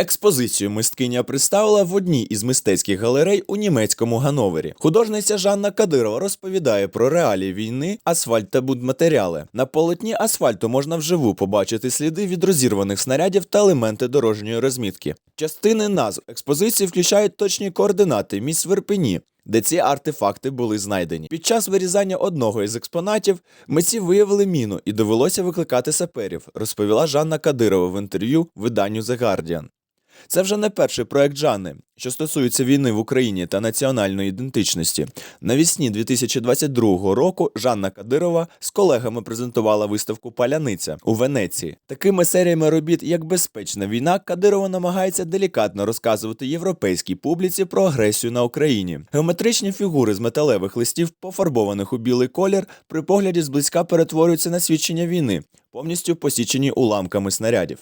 Експозицію мисткиня представила в одній із мистецьких галерей у німецькому Гановері. Художниця Жанна Кадирова розповідає про реалії війни, асфальт та будматеріали. На полотні асфальту можна вживу побачити сліди від розірваних снарядів та елементи дорожньої розмітки. Частини назв експозиції включають точні координати місць в Ірпені, де ці артефакти були знайдені. Під час вирізання одного із експонатів митці виявили міну і довелося викликати саперів, розповіла Жанна Кадирова в інтерв'ю виданню The Guardian. Це вже не перший проект Жанни, що стосується війни в Україні та національної ідентичності. Навісні 2022 року Жанна Кадирова з колегами презентувала виставку Паляниця у Венеції. Такими серіями робіт, як безпечна війна, Кадирова намагається делікатно розказувати європейській публіці про агресію на Україні. Геометричні фігури з металевих листів, пофарбованих у білий колір, при погляді зблизька перетворюються на свідчення війни, повністю посічені уламками снарядів.